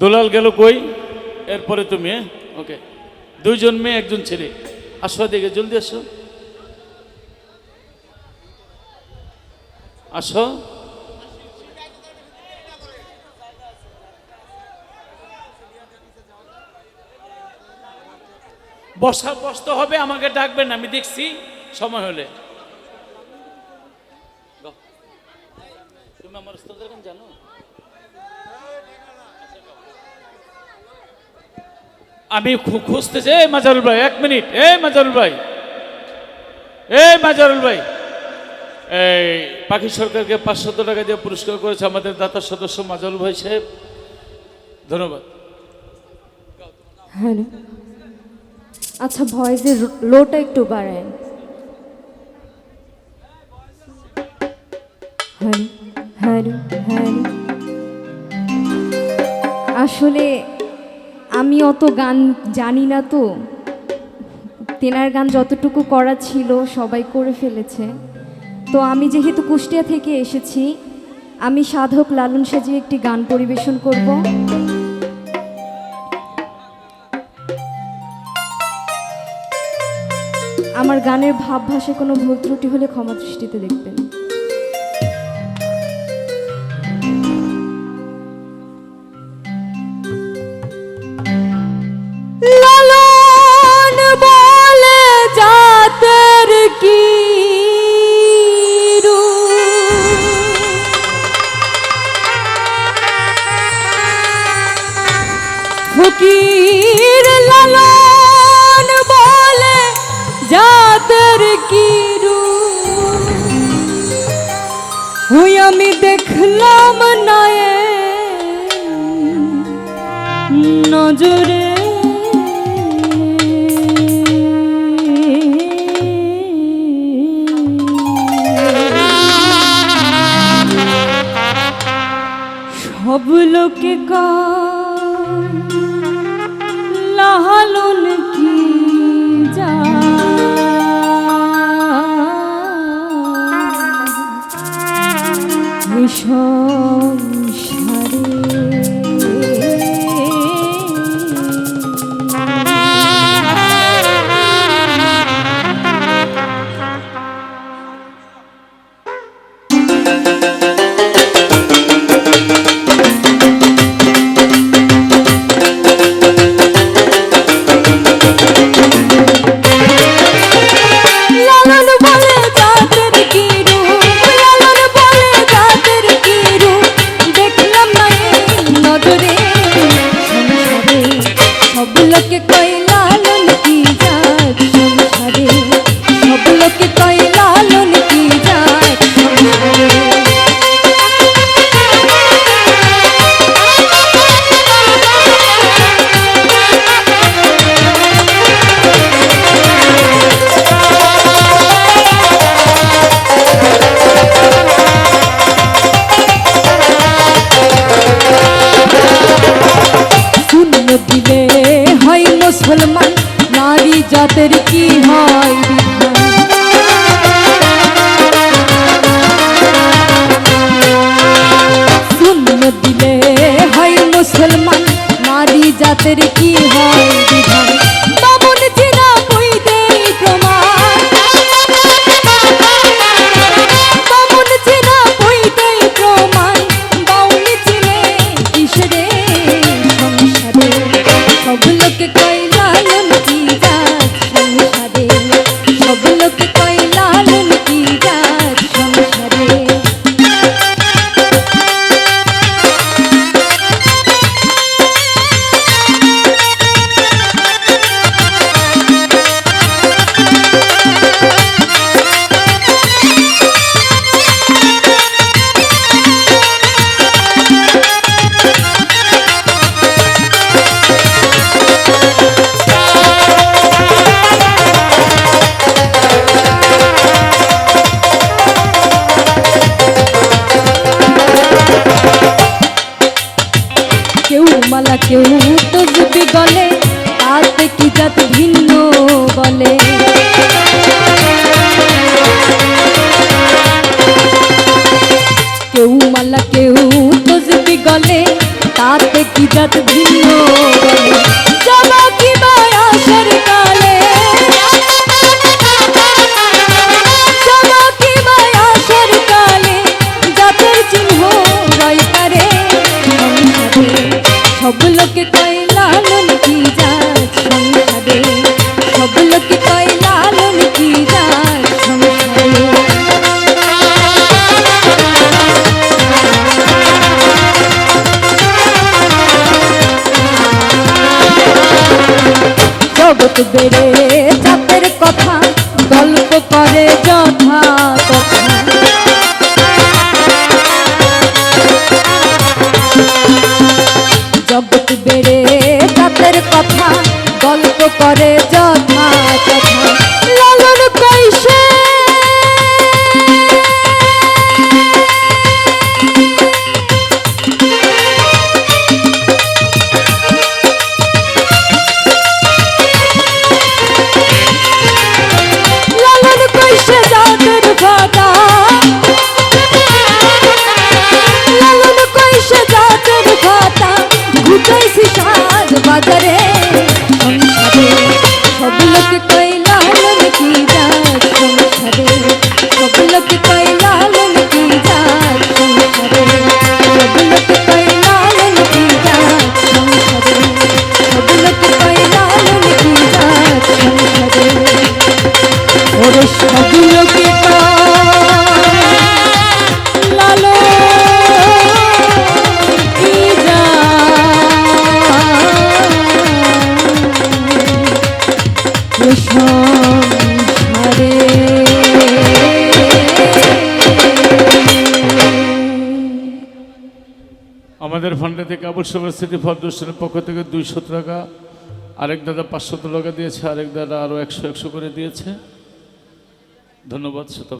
দুলাল গেল কই? এরপরে তুমি হ্যাঁ? ওকে। দুইজন মেয়ে, একজন ছেলে। আসো দেখে জলদি আসো। আসো। বসা বসতে হবে, আমাকে ডাকবেন, আমি দেখছি, সময় হলে। তুমি আমার জানো? আমি খুঁজতেছি এই মাজারুল ভাই, এক মিনিট এই মাজারুল ভাই এই মাজারুল ভাই, এই পাখি সরকারকে পাঁচশত টাকা দিয়ে পুরস্কার করেছে আমাদের দাতার সদস্য মাজারুল ভাই সাহেব। ধন্যবাদ। হ্যালো। আচ্ছা ভয়েসের লোটা একটু বাড়ান হ্যালো হ্যালো হ্যালো। আসলে আমি অত গান জানি না তো। তেনার গান যতটুকু করা ছিল সবাই করে ফেলেছে। তো আমি যেহেতু কুষ্টিয়া থেকে এসেছি, আমি সাধক লালন সাজিয়ে একটি গান পরিবেশন করব। আমার গানের ভাব ভাষায় কোনো ভুল ত্রুটি হলে ক্ষমা দৃষ্টিতে দেখবেন। দেখলাম নয়ে। নজরে। সব লোকে কয় লালন জাতের কি হয়? শূন্য দিলে হয় মুসলমান নারী জাতের কি হয়? বিধান কেউ তো যদি গলে তাতে কি জাত ভিন্ন বলে? কেউ মালা, কেউ তো যদি গলে তাতে কি জাত ভিন্ন বলে? বেড়ে চাপের কথা, গল্প করে যথা কথা। জগৎ বেড়ে চাপের কথা, গল্প করে যথা কথা। বাজারে আমাদের ফান্ডে থেকে আবুল সবার সিটি ফাউন্ডেশনের পক্ষ থেকে দুইশো টাকা। আরেক দাদা পাঁচশো টাকা দিয়েছে, আরেক দাদা আরও একশো একশো করে দিয়েছে। ধন্যবাদ